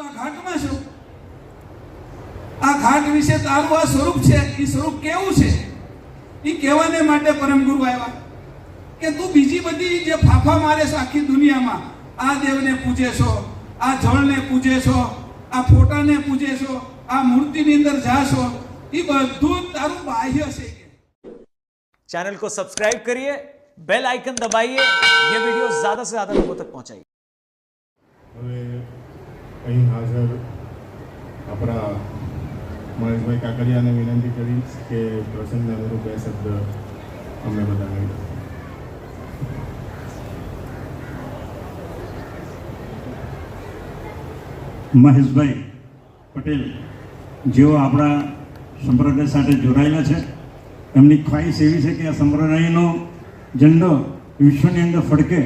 તો આ ઘાટમાં છો આ ઘાટ વિશે તારું આ સ્વરૂપ છે એ સ્વરૂપ કેવું છે એ કહેવાને માટે પરમ ગુરુ આવ્યા કે તું બીજી બધી જે ફાફા મારે છે આખી દુનિયામાં આ દેવને પૂજે છો આ જળને પૂજે છો આ ફોટાને પૂજે છો આ મૂર્તિની અંદર જાશો એ બધું જ તારું બાહ્ય છે કે चैनल को सब्सक्राइब करिए बेल आइकन दबाइए ये वीडियो ज्यादा से ज्यादा लोगों तक पहुंचाइए હવે અહીં હાજર આપણા મહેશભાઈ કાકડિયાને વિનંતી કરીશ કે પ્રસંગને અનુરૂપ બે શબ્દ અમે બધાને મહેશભાઈ પટેલ, જેઓ આપણા સંપ્રદાય સાથે જોડાયેલા છે, એમની ખ્વાહિશ એવી છે કે આ સંપ્રદાયનો ઝંડો વિશ્વની અંદર ફડકે.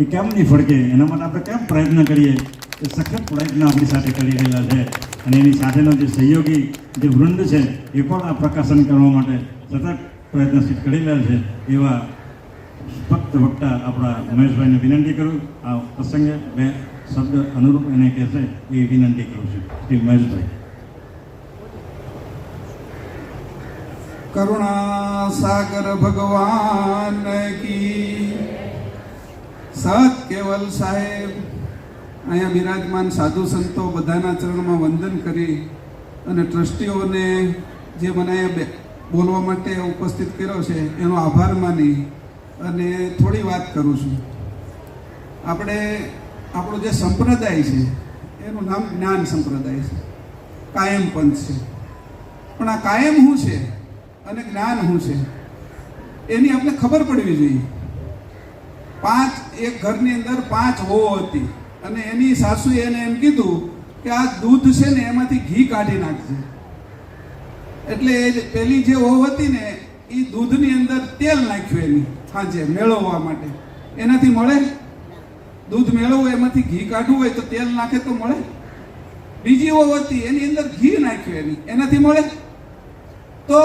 એ કેમ નહીં ફડકે? એના માટે આપણે કેમ પ્રયત્ન કરીએ? એ સખત પ્રયત્ન આપણી સાથે કરી રહેલા છે. અને એની સાથેનો જે સહયોગી જે વૃંદ છે, એ પણ આ પ્રકાશન કરવા માટે સતત પ્રયત્નશીલ કરી રહ્યા છે. એવા ફક્ત વક્તા આપણા મહેશભાઈને વિનંતી કરું. આ પ્રસંગે બે શબ્દ અનુરૂપ એને કહેશે, એ વિનંતી કરું છું. શ્રી મહેશભાઈ. કરુણા સાગર ભગવાન કી. સત કેવલ સાહેબ અહીંયા બિરાજમાન સાધુ સંતો બધાના ચરણમાં વંદન કરી અને ટ્રસ્ટીઓને જે મને બે- બોલવા માટે ઉપસ્થિત કર્યો છે, એનો આભાર માની અને થોડી વાત કરું છું. આપણે આપણો જે સંપ્રદાય છે, એનું નામ જ્ઞાન સંપ્રદાય છે. કાયમ પંથ છે. પણ આ કાયમ શું છે અને જ્ઞાન શું છે? એની આપણે ખબર પડવી જોઈએ. પાંચ એક ઘરની અંદર પાંચ હો હતી. અને એની સાસુએ એને એમ કીધું કે આ દૂધ છે ને એમાંથી ઘી કાઢી નાખજે. એટલે એ પેલી જે વહુ હતી ને એ દૂધની અંદર તેલ નાખ્યું એની સાંજે મેળવવા માટે. એનાથી મળે? દૂધ મેળવવું એમાંથી ઘી કાઢવું હોય તો તેલ નાખે તો મળે? બીજી વહુ હતી, એની અંદર ઘી નાખ્યું એની. એનાથી મળે? તો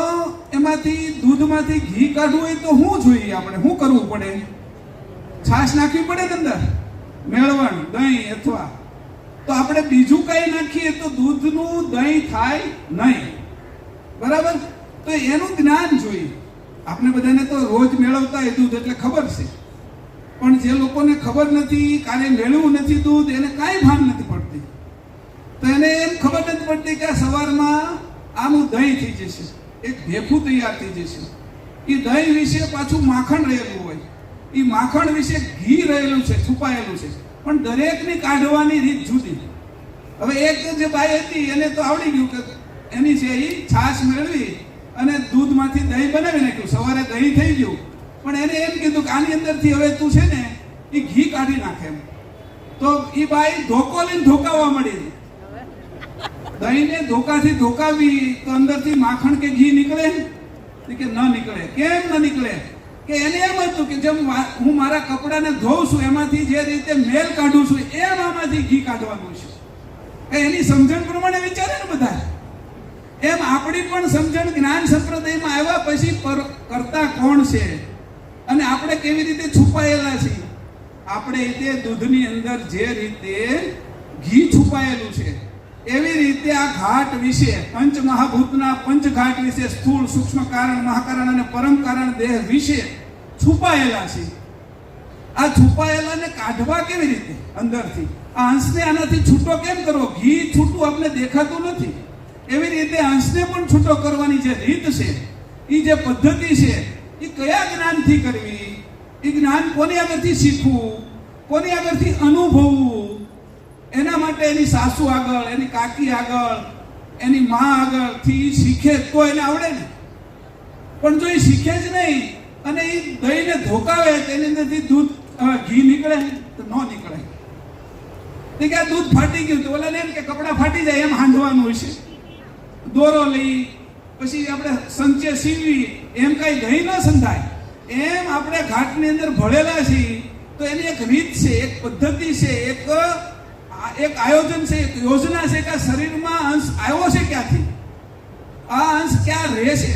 એમાંથી દૂધમાંથી ઘી કાઢવું હોય તો શું જોઈએ આપણે શું કરવું પડે? છાશ નાખવી પડે ને અંદર? મેળવણ દહીં અથવા. તો આપણે બીજું કઈ નાખીએ તો દૂધનું દહીં થાય નહીં. બરાબર? તો એનું જ્ઞાન જોઈએ. આપણે બધાને તો રોજ મેળવતા એ દૂધ એટલે ખબર છે. પણ જે લોકોને ખબર નથી, કાલે મેળવું નથી દૂધ, એને કાંઈ ભાન નથી પડતી. તો એને એમ ખબર નથી પડતી કે સવારમાં આનું દહીં થઈ જશે. એક ભેખું તૈયાર થઈ જશે. એ દહીં વિશે પાછું માખણ રહેલું હોય. એ માખણ વિશે ઘી રહેલું છે, છુપાયેલું છે. પણ દરેકની કાઢવાની રીત જુદી હવે એક જે બાઈ હતી, એને તો આવડી ગયું કે એની છે એ છાશ મેળવી અને દૂધમાંથી દહીં બનાવી નાખ્યું. સવારે દહીં થઈ ગયું. પણ એને એમ કીધું કે આની અંદરથી હવે તું છે ને એ ઘી કાઢી નાખે એમ. તો એ બાઈ ધોકો લઈને ધોકાવવા મળી દહીંને ધોકાથી ધોકાવી તો અંદરથી માખણ કે ઘી નીકળે? કે ન નીકળે? કેમ ન નીકળે? કે એને એમ હતું કે જેમ હું મારા કપડાને ધોઉં છું, એમાંથી જે રીતે મેલ કાઢું છું, એમ આમાંથી ઘી કાઢવાનું છે. એની સમજણ પ્રમાણે વિચારે ને બધા એમ આપણી પણ સમજણ જ્ઞાન સંપ્રદાયમાં આવ્યા પછી કરતા કોણ છે? અને આપણે કેવી રીતે છુપાયેલા છીએ આપણે રીતે દૂધની અંદર જે રીતે ઘી છુપાયેલું છે. એવી રીતે આ ઘાટ વિશે પંચ મહાભૂતના પંચ ઘાટ વિશે સ્થૂળ સૂક્ષ્મ કારણ મહાકારણ અને પરમ કારણ દેહ વિશે છુપાયેલા છે. આ છુપાયેલાને કાઢવા કેવી રીતે અંદરથી? આ હંસને આનાથી છૂટો કેમ કરવો? ઘી છૂટું આપણે દેખાતું નથી. એવી રીતે હંસને પણ છૂટો કરવાની જે રીત છે એ જે પદ્ધતિ છે એ કયા જ્ઞાનથી કરવી? એ જ્ઞાન કોની આગળથી શીખવું? કોની આગળથી અનુભવવું? એના માટે એની સાસુ આગળ, એની કાકી આગળ, એની મા આગળથી શીખે તો એને આવડે ને. પણ જો એ શીખે જ નહીં અને એ દહીંને ધોકાવે, તેની અંદરથી દૂધ ઘી નીકળે તો ન નીકળે. તે કે દૂધ ફાટી ગયું તો ઓલાને એમ કે કપડાં ફાટી જાય, એમ હાંધવાનું હોય છે. દોરો લઈ, પછી આપણે સંચે સીવી એમ કાંઈ દહીં ન સંધાય. એમ આપણે ઘાટની અંદર ભળેલા છીએ, તો એની એક રીત છે, એક પદ્ધતિ છે, એક એક આયોજન છે, એક યોજના છે કે શરીરમાં અંશ આવ્યો છે ક્યાંથી? આ અંશ ક્યાં રહે છે?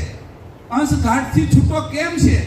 અંશ ઘાટથી છૂટો કેમ છે?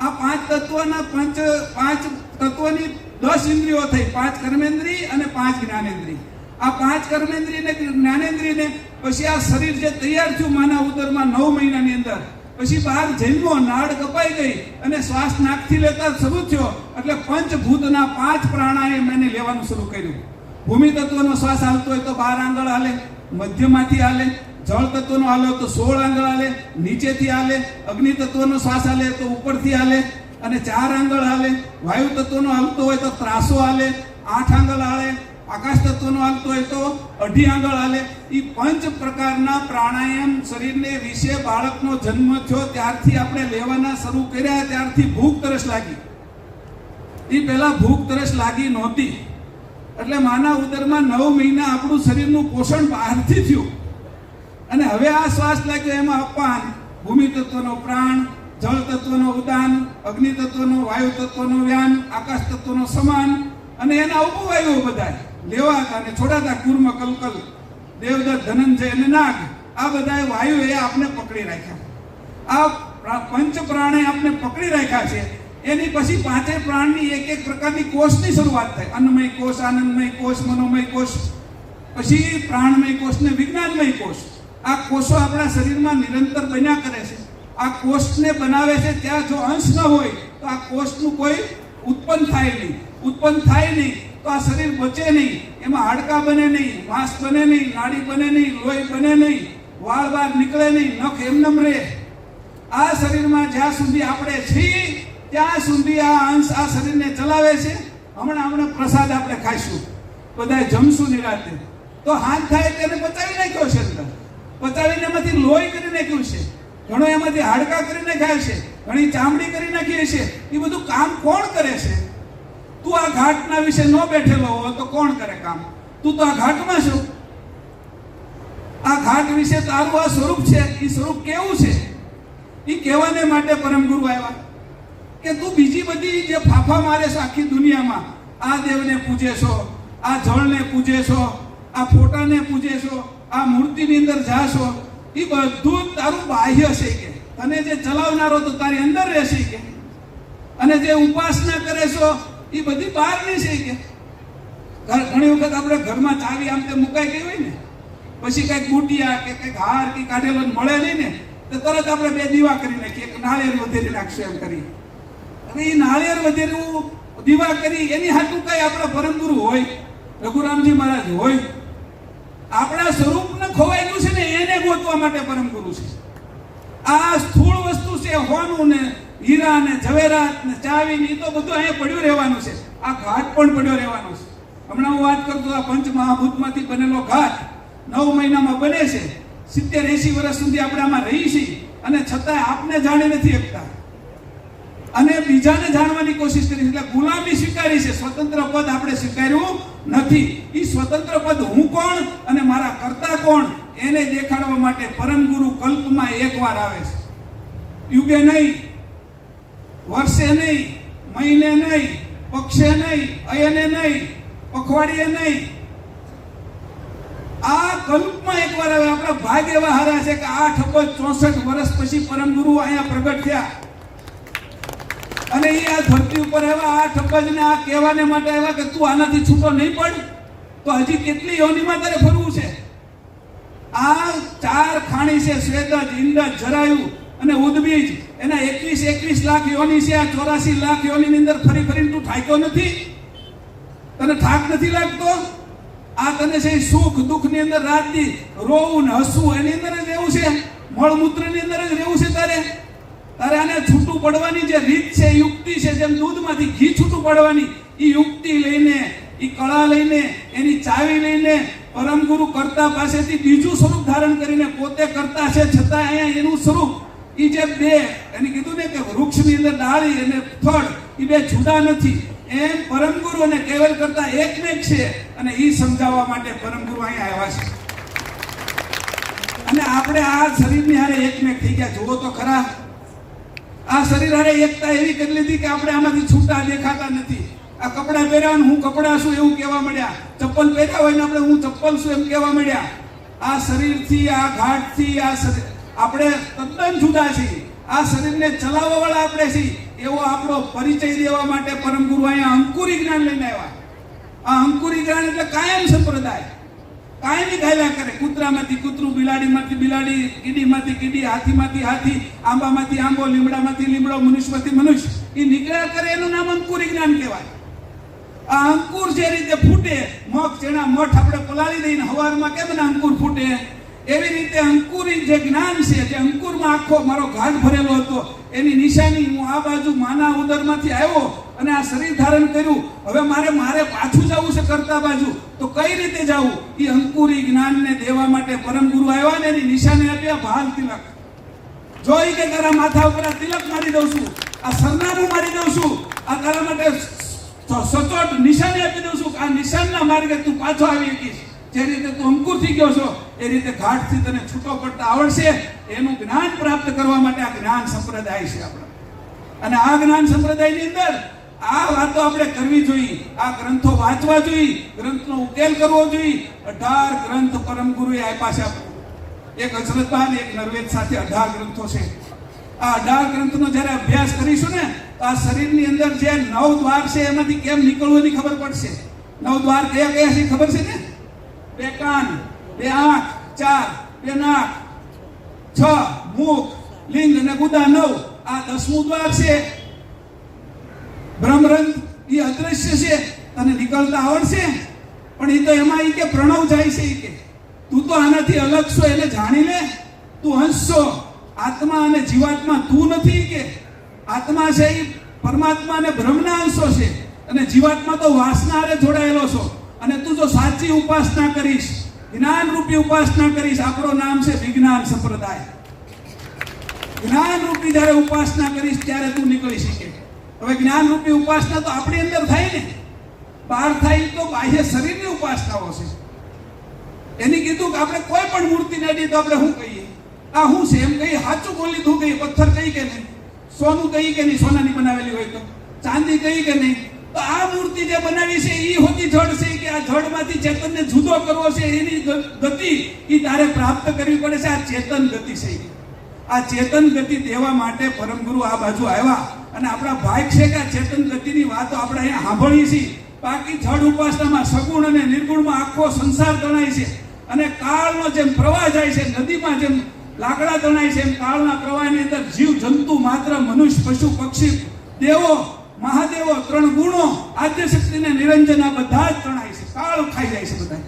આ પાંચ તત્વના પંચ, પાંચ તત્વની દસ ઇન્દ્રિયો થઈ, પાંચ કર્મેન્દ્રી અને પાંચ જ્ઞાનેન્દ્રી આ પાંચ કર્મેન્દ્રિયને જ્ઞાનેન્દ્રિયને પછી આ શરીર જે તૈયાર થયું માના ઉદરમાં નવ મહિનાની અંદર, પછી બહાર જન્મો નાડ કપાઈ ગઈ અને શ્વાસ નાકથી લેતા શરૂ થયો. એટલે પંચભૂતના પાંચ પ્રાણાયામ એને લેવાનું શરૂ કર્યું. ભૂમિ તત્વનો શ્વાસ હાલતો હોય તો બાર આંગળ હાલે, મધ્યમાંથી હાલે જળ તત્વનો હાલે તો સોળ આંગળ હાલે, નીચેથી હાલે અગ્નિ તત્વનો શ્વાસ હાલે તો ઉપરથી હાલે, અને ચાર આંગળ હાલે વાયુ તત્વનો હાલતો હોય તો ત્રાસો હાલે, આઠ આંગળ હાલે આકાશ તત્વનો હાલતો હોય તો અઢી આંગળ હાલે. એ પંચ પ્રકારના પ્રાણાયામ શરીરને વિશે બાળકનો જન્મ થયો ત્યારથી આપણે લેવાના શરૂ કર્યા, ત્યારથી ભૂખ તરસ લાગી. એ પહેલા ભૂખ તરસ લાગી નહોતી. એટલે માના ઉદરમાં નવ મહિના આપણું શરીરનું પોષણ બહારથી થયું. અને હવે આ શ્વાસ લાગ્યો, એમાં અપાન ભૂમિ તત્વનો પ્રાણ જળ તત્વનો ઉદાન અગ્નિ તત્વનો વાયુ તત્વનો વ્યાન આકાશ તત્વનો સમાન, અને એના ઉપવાયુઓ બધા લેવાતા અને છોડાતા કુર્મ, કલકલ, દેવદત્ત, ધનંજય અને નાગ, આ બધા વાયુ એ આપને પકડી રાખ્યા. આ પંચ પ્રાણે આપને પકડી રાખ્યા છે. એની પછી પાંચે પ્રાણની એક એક પ્રકારની કોષની શરૂઆત થાય અન્નમય કોષ, આનંદમય કોષ, મનોમય કોષ. પછી પ્રાણમય કોષ ને વિજ્ઞાનમય કોષ. આ કોષો આપણા શરીરમાં નિરંતર બન્યા કરે છે. આ કોષને બનાવે છે ત્યાં જો અંશ ન હોય, તો આ કોષનું કોઈ ઉત્પન્ન થાય નહીં. ઉત્પન્ન થાય નહીં, તો આ શરીર બચે નહીં. એમાં હાડકા બને નહીં, માંસ બને નહીં, નાડી બને નહીં, લોહી બને નહીં વાળ બાર નીકળે નહીં, નખ એમનેમ રહે. આ શરીરમાં જ્યાં સુધી આપણે છીએ ત્યાં સુધી આ અંશ આ શરીરને ચલાવે છે. હમણાં હમણાં પ્રસાદ આપણે ખાઈશું. બધા જમશું નિરાતે. તો હાથ થાય તેને પચાવી નાખ્યો છે અંદર. પચાવીને એમાંથી લોહી કરી નાખ્યું છે. ઘણો એમાંથી હાડકા કરી નાખ્યા છે. ઘણી ચામડી કરી નાખીએ છે. એ બધું કામ કોણ કરે છે? તું આ ઘાટના વિશે ન બેઠેલો હો, તો કોણ કરે કામ? તું તો આ ઘાટમાં છું. આ ઘાટ વિશે તારું આ સ્વરૂપ છે. એ સ્વરૂપ કેવું છે? એ કહેવાને માટે પરમ ગુરુ આવ્યા. કે તું બીજી બધી જે ફાફા મારે છે આખી દુનિયામાં, આ દેવને પૂજે છો, આ જળને પૂજે છો, આ ફોટાને પૂજે છો, આ મૂર્તિની અંદર જાશો એ બધું તારું બાહ્ય છે કે. તને જે ચલાવનારો તો તારી અંદર રહેશે કે. અને જે ઉપાસના કરે છો એ બધી બહારની છે કે. ઘણી વખત આપણે ઘરમાં ચાવી આમ તે મુકાઈ ગઈ હોય ને, પછી કંઈક બુટિયા કે કંઈક હાર કે કાઢેલો મળે નહીં ને, તો તરત આપણે બે દીવા કરી નાખીએ નાળિયેર વધેરી નાખશું એમ કરી. અને એ નાળિયેર વધેરું દીવા કરી, એની હાટું કઈ આપણા પરમ ગુરુ હોય, રઘુરામજી મહારાજ હોય, આપણા સ્વરૂપને ખોવાયેલું છે ને, એને ગોતવા માટે પરમ ગુરુ છે. આ સ્થૂળ વસ્તુ છે, હોનું ને હીરા ને ઝવેરાત ને ચાવી ને એ તો બધું અહીંયા પડ્યું રહેવાનું છે. આ ઘાટ પણ પડ્યો રહેવાનો છે. હમણાં હું વાત કરતો આ પંચ મહાભૂતમાંથી બનેલો ઘાટ નવ મહિનામાં બને છે. સિત્તેર એસી વર્ષ સુધી આપણે આમાં રહી છીએ અને છતાંય આપને જાણી નથી શકતા અને બીજાને જાણવાની કોશિશ કરી એટલે ગુલામી સ્વીકારી છે. સ્વતંત્ર પદ આપણે સ્વીકાર્યું નથી. એ સ્વતંત્ર પદ હું કોણ અને મારા કરતા કોણ, એને દેખાડવા માટે પરમ ગુરુ કલ્પમાં એકવાર આવે છે. યુગે નહીં, વર્ષે નહીં, મહિને નહીં, પક્ષે નહીં, અયને નહીં પખવાડિયે નહીં. આ કલ્પમાં એકવાર આવે. આપણા ભાગ એવા હારા છે કે આઠ અબજ ચોસઠ વર્ષ પછી પરમ ગુરુ અહીંયા પ્રગટ થયા. અને એ આ ધરતી ઉપર આવ્યા આ ઠપ્પજને આ કહેવાને માટે આવ્યા કે તું આનાથી છૂટો નહીં પડ. તો હજી કેટલી યોનિમાં તારે ફરવું છે? આ ચાર ખાણી છે, શ્વેતજ ઇન્દજ જરાયુ અને ઉદ્બીજ. એના એકવીસ એકવીસ લાખ યોની છે, આ ચોરાસી લાખ યોનીની અંદર ફરી ફરીને તું થાક્યો નથી? તને થાક નથી લાગતો? આ તને છે સુખ દુઃખની અંદર રાત દી રોવું ને હસવું, એની અંદર જ રહેવું છે? મળમૂત્રની અંદર જ રહેવું છે તારે? તારે આને છૂટું પડવાની જે રીત છે યુક્તિ છે, જેમ દૂધમાંથી ઘી છૂટું પડવાની, એ યુક્તિ લઈને, એ કળા લઈને, એની ચાવી લઈને પરમ ગુરુ કરતા પાસેથી બીજું સ્વરૂપ ધારણ કરીને પોતે કરતા છે, છતાં અહીંયા એનું સ્વરૂપ, એ જે બે, એને કીધું ને કે વૃક્ષની અંદર ડાળી અને ફળ, એ બે જુદા નથી. એમ પરમ ગુરુ અને કેવલ કરતા એક ને છે, અને એ સમજાવવા માટે પરમ ગુરુ અહીંયા આવ્યા છે. અને આપણે આ શરીરની હારે એકમેક થઈ ગયા. જુઓ તો ખરા. આ શરીર હારે એકતા એવી કરી લીધી કે આપણે આમાંથી છૂટા દેખાતા નથી. આ કપડાં પહેર્યા હું કપડાં છું એવું કહેવા મળ્યા ચપ્પલ પહેર્યા હોય ને આપણે હું ચપ્પલ છું એમ કહેવા મળ્યા આ શરીરથી, આ ઘાટથી આ શરીર આપણે તદ્દન જુદા છીએ. આ શરીરને ચલાવવા વાળા આપણે છીએ. એવો આપણો પરિચય દેવા માટે પરમ ગુરુ અહીંયા અંકુરી જ્ઞાન લઈને આવ્યા. આ અંકુરી જ્ઞાન એટલે કાયમ સંપ્રદાય. બી ગાયલા કરે. કૂતરામાંથી કૂતરું, બિલાડીમાંથી બિલાડી, કીડીમાંથી કીડી, હાથીમાંથી હાથી, આંબામાંથી આંબો, લીમડામાંથી લીમડો, મનુષ્યમાંથી મનુષ્ય. એ નીકળ્યા કરે એનું નામ અંકુરી જ્ઞાન કહેવાય. આ અંકુર જે રીતે ફૂટે મગ ચણા મઠ આપણે પલાળી દઈને હવારમાં કેમ અંકુર ફૂટે? એવી રીતે અંકુરી જે જ્ઞાન છે, જે અંકુરમાં આખો મારો ઘાટ ભરેલો હતો, એની નિશાની હું આ બાજુ માના ઉદરમાંથી આવ્યો અને આ શરીર ધારણ કર્યું. હવે મારે મારે પાછું જવું છે કરતા બાજુ. તો કઈ રીતે જવું? એ અંકુરી જ્ઞાનને દેવા માટે પરમ ગુરુ આવ્યા ને એની નિશાની આપ્યા ભાલ તિલક. જોઈ કે તારા માથા ઉપર તિલક મારી દઉં છું, આ સરનામું મારી દઉં છું, આ તારા માટે સચોટ નિશાની આપી દઉં છું આ નિશાનના માર્ગે તું પાછો આવી શકીશ. જે રીતે તું અંકુર થઈ ગયો છો, એ રીતે ઘાટથી તને છૂટો પડતા આવડશે, એનું જ્ઞાન પ્રાપ્ત કરવા માટે આ જ્ઞાન સંપ્રદાય છે આપણો. અને આ જ્ઞાન સંપ્રદાયની અંદર આ વાતો આપણે કરવી જોઈએ. આ ગ્રંથો વાંચવા જોઈએ, ગ્રંથનો ઉકેલ કરવો જોઈએ. અઢાર ગ્રંથ પરમ ગુરુએ આપ્યા છે એક હજરતબાન એક નરવેદ સાથે અઢાર ગ્રંથો છે. આ અઢાર ગ્રંથનો જ્યારે અભ્યાસ કરીશું ને, તો આ શરીરની અંદર જે નવ દ્વાર છે, એમાંથી કેમ નીકળવું ખબર પડશે. નવ દ્વાર કયા કયા છે ખબર છે ને? બે કાન બે આંખ ચાર, બે નાક, છ, મુખ, લિંગ અને ગુદા નવ. આ દસમું દ્વાર છે. બ્રહ્મરંગ એ અદ્રશ્ય છે તને નીકળતા આવડશે પણ એ તો એમાં એ કે પ્રણવ જાય છે એ કે. તું તો આનાથી અલગ છો, એને જાણી લે. તું હંસ છો આત્મા અને જીવાત્મા તું નથી કે. આત્મા છે એ પરમાત્મા અને બ્રહ્મના અંશો છે. અને જીવાત્મા તો વાસના જોડાયેલો છો. અને તું જો સાચી ઉપાસના કરીશ જ્ઞાન રૂપી ઉપાસના કરીશ, આપણો નામ છે વિજ્ઞાન સંપ્રદાય. જ્ઞાન રૂપી જ્યારે ઉપાસના કરીશ, ત્યારે તું નીકળી શકે. હવે જ્ઞાન રૂપી ઉપાસના તો આપણી અંદર થાય ને. બહાર થાય તો બાહ્ય શરીરની ઉપાસનાઓ છે. એની કીધું કે આપણે કોઈ પણ મૂર્તિ નડી તો આપણે શું કહીએ? આ શું છે? એમ કહીએ સાચું બોલી તું કહીએ, પથ્થર કહી કે નહીં? સોનું કહી કે નહીં? સોનાની બનાવેલી હોય તો. ચાંદી કહી કે નહીં? તો આ મૂર્તિ જે બનાવી છે એ હોતી જડ છે કે આ જડમાંથી ચેતનને જુદો કરવો છે, એની ગતિ એ તારે પ્રાપ્ત કરવી પડે છે, આ ચેતન ગતિ છે આ ચેતન ગતિ દેવા માટે પરમ ગુરુ આ બાજુ આવ્યા અને આપણા ભાઈ છે કે આ ચેતન ગતિની વાતો આપણે અહીંયા સાંભળીએ છીએ. બાકી જડ ઉપાસનામાં સગુણ અને નિર્ગુણમાં આખો સંસાર તણાય છે. અને કાળનો જેમ પ્રવાહ જાય છે, નદીમાં જેમ લાકડા તણાય છે, એમ કાળના પ્રવાહની અંદર જીવ જંતુ માત્ર મનુષ્ય, પશુ, પક્ષી, દેવો મહાદેવો ત્રણ ગુણો આદ્ય શક્તિને નિરંજન આ બધા જ ત્રણાય છે. કાળ ખાઈ જાય છે બધા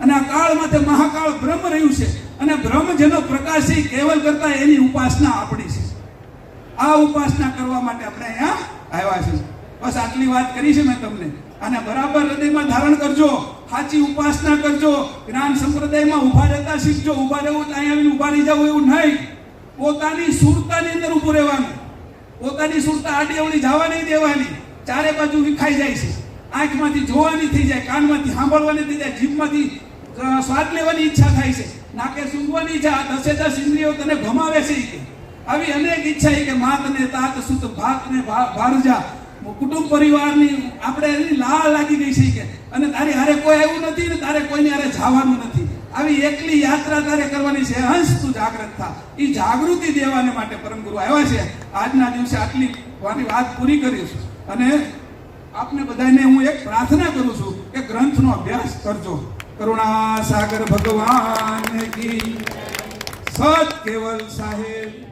અને આ કાળ તે મહાકાળ બ્રહ્મ રહ્યું છે. અને બ્રહ્મ જેનો પ્રકાશ કેવલ કરતા એની ઉપાસના આપણી છે. આ ઉપાસના કરવા માટે આપણે અહીંયા આવ્યા છે બસ આટલી વાત કરી છે મેં તમને. અને બરાબર હૃદયમાં ધારણ કરજો. સાચી ઉપાસના કરજો. જ્ઞાન સંપ્રદાયમાં ઊભા રહેતા શીખજો. ઊભા રહેવું તો અહીંયા આવીને ઊભા રહી જવું એવું નહીં. પોતાની સુરતાની અંદર ઊભું રહેવાનું. પોતાની સુરતા આડી જવા નહીં દેવાની. ચારે બાજુ વિખાઈ જાય છે. આંખમાંથી જોવાની થઈ જાય, કાનમાંથી સાંભળવાની થઈ જાય, જીભમાંથી સ્વાદ લેવાની ઈચ્છા થાય છે. નાકે સૂંઘવાની ઈચ્છા દસે દસ ઇન્દ્રિયો તને ગમાવે છે કે. આવી અનેક ઈચ્છા છે કે માત ને તાત સુત ભાત ને ભારજા. કુટુંબ પરિવારની, આપણે એની લાળ લાગી ગઈ છે કે. અને તારી હારે કોઈ આવ્યું નથી ને તારે કોઈની હારે જવાનું નથી. આવી એકલી યાત્રા તારે કરવાની છે, હંસ તું જાગૃત થા. એ જાગૃતિ દેવાને માટે પરમ ગુરુ આવ્યા છે. આજના દિવસે આટલી મારી વાત પૂરી કરીશ. અને આપને બધાને હું એક પ્રાર્થના કરું છું કે ગ્રંથનો અભ્યાસ કરજો. કરુણા સાગર ભગવાન કી સત કેવલ સાહેબ.